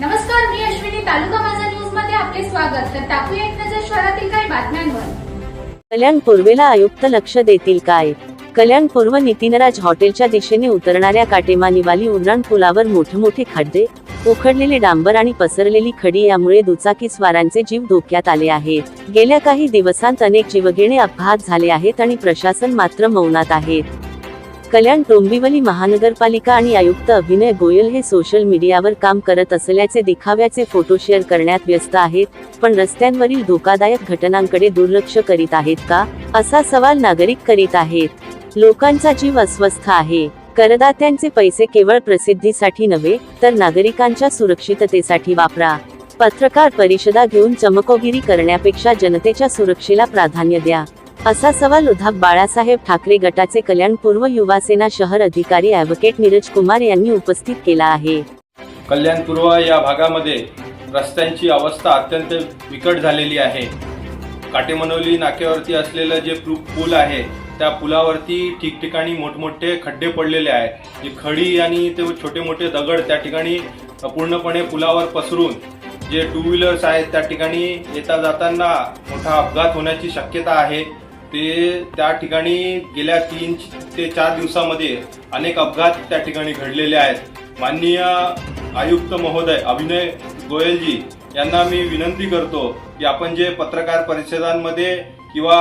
नमस्कार मी अश्विनी तालुका माझा न्यूजमध्ये आपले स्वागत. तर टाकूया एक नजर शहरातील काही बातम्यांवर. कल्याण पूर्वेला आयुक्त लक्ष देतील काय? कल्याण पूर्व नितीनराज हॉटेलच्या दिशेने उतरणाऱ्या काटेमानीवाली उड्डाण पुलावर मोठमोठे खड्डे उखडलेले डांबर आणि पसरलेली खडी यामुळे दुचाकी स्वारांचे जीव धोक्यात आले आहेत. गेल्या काही दिवसांत अनेक जीवघेणे अपघात झाले आहेत आणि प्रशासन मात्र मौनात आहेत कल्याण डोंबिवली महानगरपालिका आणि आयुक्त अभिनय गोयल हे सोशल मीडियावर काम करत असल्याचे दिखाव्याचे फोटो शेअर करण्यात व्यस्त आहेत पण रस्त्यांवरील धोकादायक घटनांकडे दुर्लक्ष करीत आहेत का असा सवाल नागरिक करीत आहेत. लोकांचा जीव अस्वस्थ आहे. करदात्यांचे पैसे केवळ प्रसिद्धीसाठी नव्हे तर नागरिकांच्या सुरक्षिततेसाठी वापरा. पत्रकार परिषदा घेऊन चमकोगिरी करण्यापेक्षा जनतेच्या सुरक्षेला प्राधान्य द्या. असा सवाल उद्धव बाळासाहेब ठाकरे गटाचे कल्याण पूर्व युवासेना शहर अधिकारी ॲडव्होकेट नीरज कुमार यांनी उपस्थित केला आहे. कल्याण पूर्व या भागामध्ये रस्त्यांची अवस्था अत्यंत बिकट झालेली आहे. काटेमनोली नाक्यावरती असलेलं जे पूल आहे त्या पुलावरती ठिकठिकाणी मोठमोठे खड्डे पडलेले आहेत. जे खडी आणि ते छोटे मोठे दगड त्या ठिकाणी पूर्णपणे पुलावर पसरून जे टू व्हीलर्स आहेत त्या ठिकाणी येता जाताना मोठा अपघात होण्याची शक्यता आहे. ते त्या ठिकाणी गेल्या तीन ते चार दिवसामध्ये अनेक अपघात त्या ठिकाणी घडलेले आहेत. माननीय आयुक्त महोदय अभिनय गोयलजी यांना मी विनंती करतो की आपण जे पत्रकार परिषदांमध्ये किंवा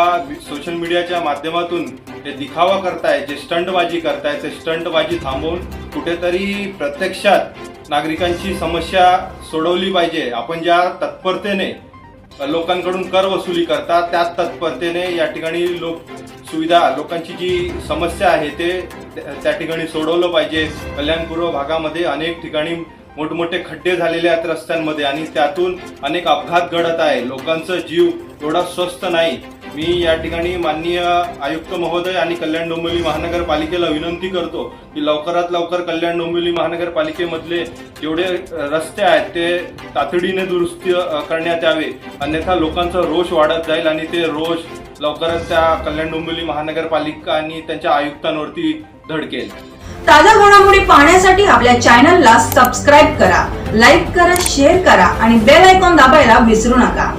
सोशल मीडियाच्या माध्यमातून ते दिखावा करताय जे स्टंटबाजी करताय ते स्टंटबाजी थांबवून कुठेतरी प्रत्यक्षात नागरिकांची समस्या सोडवली पाहिजे. आपण ज्या तत्परतेने लोकांकडून कर वसुली करतात. त्याच तत्परतेने या ठिकाणी लोक सुविधा लोकांची जी समस्या आहे ते त्या- त्या ठिकाणी सोडवलं पाहिजे. कल्याण पूर्व भागामध्ये अनेक ठिकाणी मोठमोठे खड्डे झालेले आहेत रस्त्यांमध्ये आणि त्यातून अनेक अपघात घडत आहे लोकांचा जीव एवढा स्वस्त नाही. मी या ठिकाणी माननीय आयुक्त महोदय आणि कल्याण डोंबिवली महानगरपालिकेला विनंती करतो की लवकरात लवकर कल्याण डोंबिवली महानगरपालिकेमधले जेवढे रस्ते आहेत ते तातडीने दुरुस्ती करण्यात यावे. अन्यथा लोकांचा रोष वाढत जाईल आणि ते रोष लवकरच त्या कल्याण डोंबिवली महानगरपालिका आणि त्यांच्या आयुक्तांवरती धडकेल. ताज्या घडामोडी पाहण्यासाठी आपल्या चॅनलला सबस्क्राईब करा लाईक करा शेअर करा आणि बेल आयकॉन दाबायला विसरू नका.